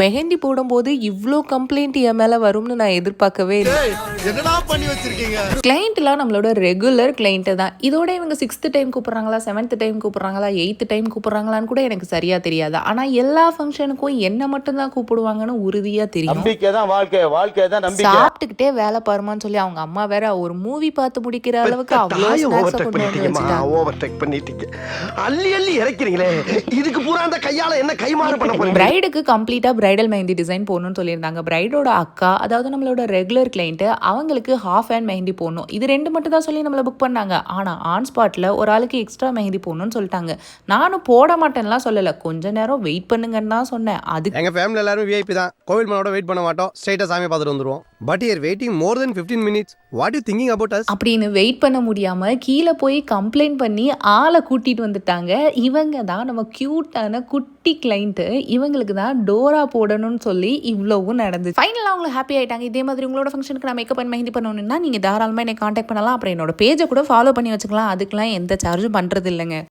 மெஹந்தி போடும்போது இவ்வளோ கம்ப்ளைண்ட் என் மேலே வரும்னு நான் எதிர்பார்க்கவே இல்லை. என்னடா பண்ணி வச்சிருக்கீங்க? கிளைண்ட்லாம் நம்மளோட ரெகுலர் கிளைண்ட்டு தான். இதோட இவங்க சிக்ஸ்த்து டைம் கூப்பிட்றாங்களா செவன்த் டைம் கூப்பிட்றாங்களா எயித்து டைம் கூப்பிட்றாங்களான்னு கூட எனக்கு சரியாக தெரியாது. ஆனால் எல்லா ஃபங்க்ஷனுக்கும் என்ன மட்டும்தான் கூப்பிடுவாங்கன்னு உறுதியாக தெரியும். நம்பிக்கை தான் வாழ்க்கை. வாழ்க்கை தான் நம்பிக்கை. சாப்பிட்டுக்கிட்டே வேலை பாருமான்னு சொல்லி அவங்க அம்மா வேற ஒரு மூவி பார்த்து முடிக்கிற அளவுக்கு அவ்வளோ இதுக்கு பூரா அந்த கையால என்ன கைமாறு பண்ண போறீங்க? பிரைடுக்கு கம்ப்ளீட்டாக பிரைடல் மெஹந்தி டிசைன் போடணும்னு சொல்லியிருந்தாங்க. பிரைடோட அக்கா அதாவது நம்மளோட ரெகுலர் கிளைண்ட்டு அவங்களுக்கு ஹாஃப் ஹேண்ட் மெஹந்தி போடணும். இது ரெண்டு மட்டும் தான் சொல்லி நம்மளை புக் பண்ணாங்க. ஆனால் ஆன் ஸ்பாட்டில் ஒரு ஆளுக்கு எக்ஸ்ட்ரா மெஹந்தி போடணும்னு சொல்லிட்டாங்க. நானும் போட மாட்டேன்லாம் சொல்லலை. கொஞ்ச நேரம் வெயிட் பண்ணுங்கன்னு தான் சொன்னேன். அதுக்கு எங்க ஃபேமிலி எல்லாரும் விஐபி தான். கோவில் மனோட வெயிட் பண்ண மாட்டோம். ஸ்ட்ரைட்டா சாமி பார்த்துட்டு வந்துருவோம். But year waiting more then 15 minutes what you thinking about us அப்படின்னு வெயிட் பண்ண முடியாம கீழே போய் கம்ப்ளைண்ட் பண்ணி ஆளை கூட்டிட்டு வந்துட்டாங்க. இவங்க தான் நம்ம கியூட்டான குட்டி கிளைண்ட்டு இவங்களுக்கு தான் டோரா போடணும்னு சொல்லி இவ்வளவும் நடந்துச்சு. ஃபைனலாக அவங்க ஹாப்பி ஆயிட்டாங்க. இதே மாதிரி உங்களோட ஃபங்க்ஷனுக்கு நான் மேக்கப் அண்ட் மெஹந்தி பண்ணணும்னா நீங்கள் தாராளமாக என்னை காண்டாக்ட் பண்ணலாம். அப்புறம் என்னோட பேஜை கூட ஃபாலோ பண்ணி வச்சுக்கலாம். அதுக்கெல்லாம் எந்த சார்ஜும் பண்ணுறது இல்லைங்க